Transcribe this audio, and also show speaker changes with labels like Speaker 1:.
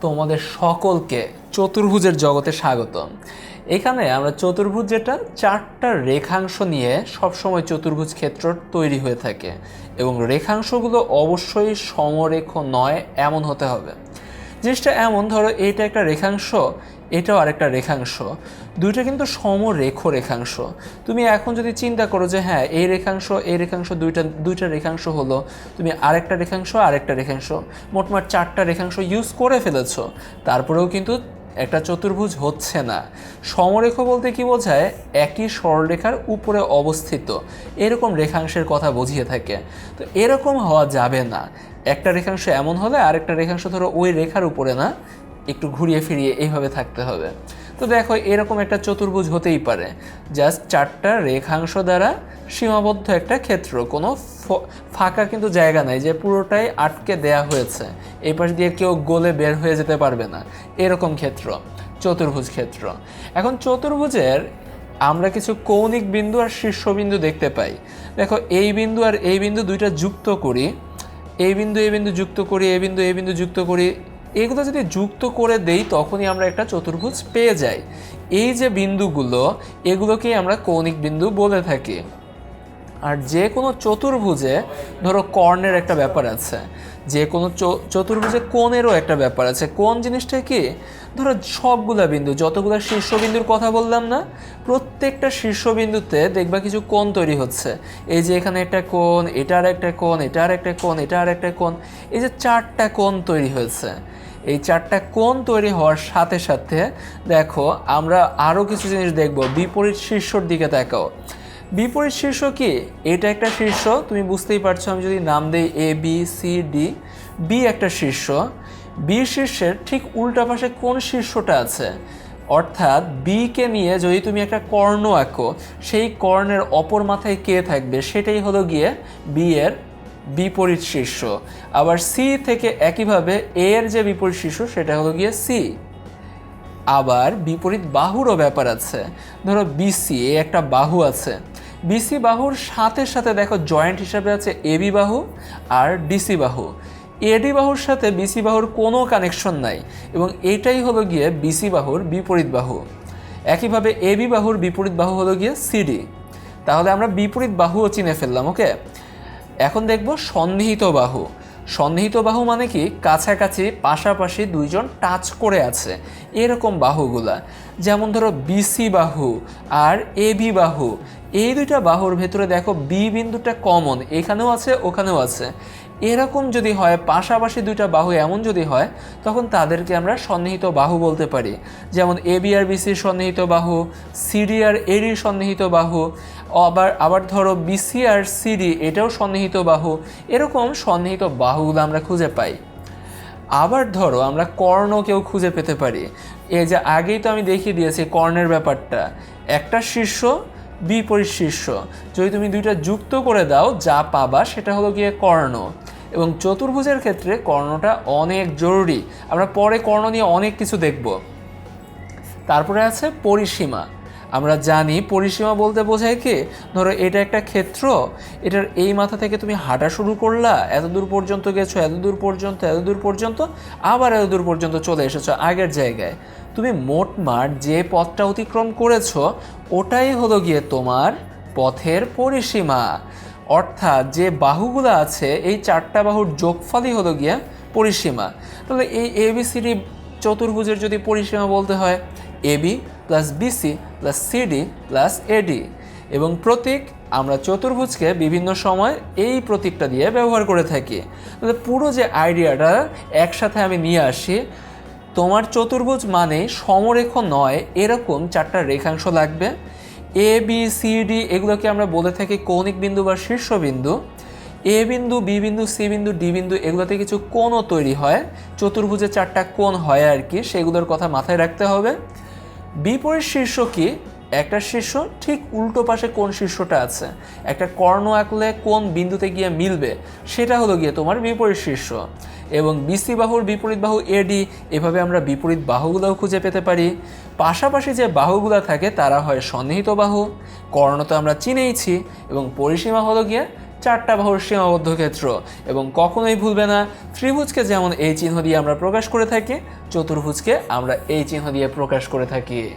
Speaker 1: তোমাদের সকলকে চতুর্ভুজের জগতে স্বাগত এখানে আমরা চতুর্ভুজ যেটা, চারটা রেখাংশ নিয়ে সবসময় চতুর্ভুজ ক্ষেত্র তৈরি হয়ে থাকে এবং রেখাংশগুলো অবশ্যই সমরেখ নয়, এমন হতে হবে। জিনিসটা এমন, ধরো এটা একটা রেখাংশ, এটাও আরেকটা রেখাংশ। দুইটা কিন্তু সমরেখ রেখাংশ। তুমি এখন যদি চিন্তা করো যে হ্যাঁ এই রেখাংশ এই রেখাংশ, দুইটা দুইটা রেখাংশ হলো, তুমি আরেকটা রেখাংশ আরেকটা রেখাংশ মোটমাট চারটা রেখাংশ ইউজ করে ফেলেছো। তারপরেও কিন্তু একটা চতুর্ভুজ হচ্ছে না। সমরেখ বলতে কি বোঝায়? একই সরলরেখার উপরে অবস্থিত। এরকম রেখাংশের কথা বুঝিয়ে থাকে। তো এরকম হওয়া যাবে না। একটা রেখাংশ এমন হলে আরেকটা রেখাংশ ধরো ওই রেখার উপরে না। একটু ঘুরিয়ে ফিরিয়ে এইভাবে থাকতে হবে। তো দেখো, এরকম একটা চতুর্ভুজ হতেই পারে। জাস্ট চারটা রেখাংশ দ্বারা সীমাবদ্ধ একটা ক্ষেত্র। কোনো ফাঁকা কিন্তু জায়গা নাই যে পুরোটাই আটকে দেয়া হয়েছে। এই পাশ দিয়ে কেউ গোলে বের হয়ে যেতে পারবে না। এরকম ক্ষেত্র, চতুর্ভুজ ক্ষেত্র। এখন চতুর্ভুজের আমরা কিছু কৌণিক বিন্দু আর শীর্ষবিন্দু দেখতে পাই। দেখো, এই বিন্দু আর এই বিন্দু দুইটা যুক্ত করি। এই বিন্দু এই বিন্দু যুক্ত করি, এই বিন্দু এই বিন্দু যুক্ত করি। এগুলো যদি যুক্ত করে দেই, তখনই আমরা একটা চতুর্ভুজ পেয়ে যাই। এই যে বিন্দুগুলো, এগুলোকেই আমরা কৌণিক বিন্দু বলে থাকি। আর যে কোনো চতুর্ভুজে, ধরো কর্ণের একটা ব্যাপার আছে। যে কোনো চতুর্ভুজে কোণেরও একটা ব্যাপার আছে। কোন জিনিসটা কি? ধরো সবগুলা বিন্দু, যতগুলো শীর্ষবিন্দুর কথা বললাম না, প্রত্যেকটা শীর্ষবিন্দুতে দেখবা কিছু কোণ তৈরি হচ্ছে। এই যে এখানে একটা কোণ, এটার একটা কোণ, এটার একটা কোণ, এটার একটা কোণ, এই যে চারটা কোণ তৈরি হয়েছে। এই চারটা কোণ তৈরি হওয়ার সাথে সাথে, দেখো, আমরা আরও কিছু জিনিস দেখব। বিপরীত শীর্ষর দিকে তাকাও। বিপরীত শীর্ষ কি? এটা একটা শীর্ষ, তুমি বুঝতেই পারছ, আমি যদি নাম দেই A B C D B একটা শীর্ষ। বি শীর্ষের ঠিক উল্টা পাশে কোন শীর্ষটা আছে? অর্থাৎ বিকে নিয়ে যদি তুমি একটা কর্ণ আঁকো, সেই কর্ণের অপর মাথায় কে থাকবে? সেটাই হলো গিয়ে বি এর বিপরীত শীর্ষ। আবার সি থেকে একইভাবে এ এর যে বিপরীত শীর্ষ, সেটা হলো গিয়ে সি আবার বিপরীত বাহুরও ব্যাপার আছে। ধরো বিসি এ একটা বাহু আছে। বিসি বাহুর সাথে সাথে দেখো জয়েন্ট হিসাবে আছে এবি বাহু আর ডিসি বাহু। এডি বাহুর সাথে বিসি বাহুর কোনো কানেকশন নাই এবং এটাই হলো গিয়ে বিসি বাহুর বিপরীত বাহু। একইভাবে এবি বাহুর বিপরীত বাহু হলো গিয়ে সিডি তাহলে আমরা বিপরীত বাহুও চিনে ফেললাম ওকে এখন দেখব সন্নিহিত বাহু। সন্নিহিত বাহু মানে কি? কাছাকাছি, পাশাপাশি দুইজন টাচ করে আছে এরকম বাহুগুলা। যেমন ধরো বিসি বাহু আর এবি বাহু। এই দুইটা বাহুর ভেতরে দেখো বি বিন্দুটা কমন এখানেও আছে, ওখানেও আছে। এরকম যদি হয়, পাশাপাশি দুইটা বাহু এমন যদি হয়, তখন তাদেরকে আমরা সন্নিহিত বাহু বলতে পারি। যেমন এ বি আর বিসির সন্নিহিত বাহু সিডি আর এডির সন্নিহিত বাহু, আবার আবার ধরো বিসি আর সিডি এটাও সন্নিহিত বাহু, এরকম সন্নিহিত বাহুগুলো আমরা খুঁজে পাই। আবার ধরো আমরা কর্ণকেও খুঁজে পেতে পারি। এই যে আগেই তো আমি দেখিয়ে দিয়েছি কর্ণের ব্যাপারটা। একটা শীর্ষ বিপরীত যদি তুমি দুইটা যুক্ত করে দাও, যা পাবা সেটা হলো গিয়ে কর্ণ। এবং চতুর্ভুজের ক্ষেত্রে কর্ণটা অনেক জরুরি। আমরা পরে কর্ণ নিয়ে অনেক কিছু দেখব। তারপরে আছে পরিসীমা। আমরা জানি পরিসীমা বলতে বোঝায় কি? ধরো এটা একটা ক্ষেত্র, এটার এই মাথা থেকে তুমি হাঁটা শুরু করলা, এত দূর পর্যন্ত গেছো, এত দূর পর্যন্ত, এত দূর পর্যন্ত, আবার এত দূর পর্যন্ত চলে এসেছ আগের জায়গায়। তুমি মোটমাট যে পথটা অতিক্রম করেছ ওটাই হলো গিয়ে তোমার পথের পরিসীমা। অর্থাৎ যে বাহুগুলো আছে, এই চারটা বাহুর যোগফলই হলো গিয়া পরিসীমা। তাহলে এই এবিসিডি চতুর্ভুজের যদি পরিসীমা বলতে হয় AB plus BC plus CD plus AD এবং প্রতীক আমরা চতুর্ভুজকে বিভিন্ন সময় এই প্রতীকটা দিয়ে ব্যবহার করে থাকি। তাহলে পুরো যে আইডিয়াটা একসাথে আমি নিয়ে আসি তোমার চতুর্ভুজ মানে সমরেখ নয়, এরকম চারটা রেখাংশ লাগবে। এ বি সি ডি এগুলোকে আমরা বলে থাকি কৌণিক বিন্দু বা শীর্ষবিন্দু এ বিন্দু বি বিন্দু সি বিন্দু ডি বিন্দু এগুলোতে কিছু কোণও তৈরি হয়। চতুর্ভুজে চারটা কোণ হয় আর কি, সেগুলোর কথা মাথায় রাখতে হবে। বিপরীত শীর্ষ কি? একটা শীর্ষ, ঠিক উল্টো পাশে কোন শীর্ষটা আছে। একটা কর্ণ আঁকলে কোন বিন্দুতে গিয়ে মিলবে, সেটা হলো গিয়ে তোমার বিপরীত শীর্ষ। এবং বিসি বাহুর বিপরীত বাহু এডি এভাবে আমরা বিপরীত বাহুগুলোও খুঁজে পেতে পারি। পাশাপাশি যে বাহুগুলো থাকে, তারা হয় সন্নিহিত বাহু। কর্ণ তো আমরা চিনেইছি, এবং পরিসীমা হলো গিয়ে চারটা বাহুর সীমাবদ্ধ ক্ষেত্র। এবং কখনোই ভুলবে না, ত্রিভুজকে যেমন এই চিহ্ন দিয়ে আমরা প্রকাশ করে থাকি, চতুর্ভুজকে আমরা এই চিহ্ন দিয়ে প্রকাশ করে থাকি।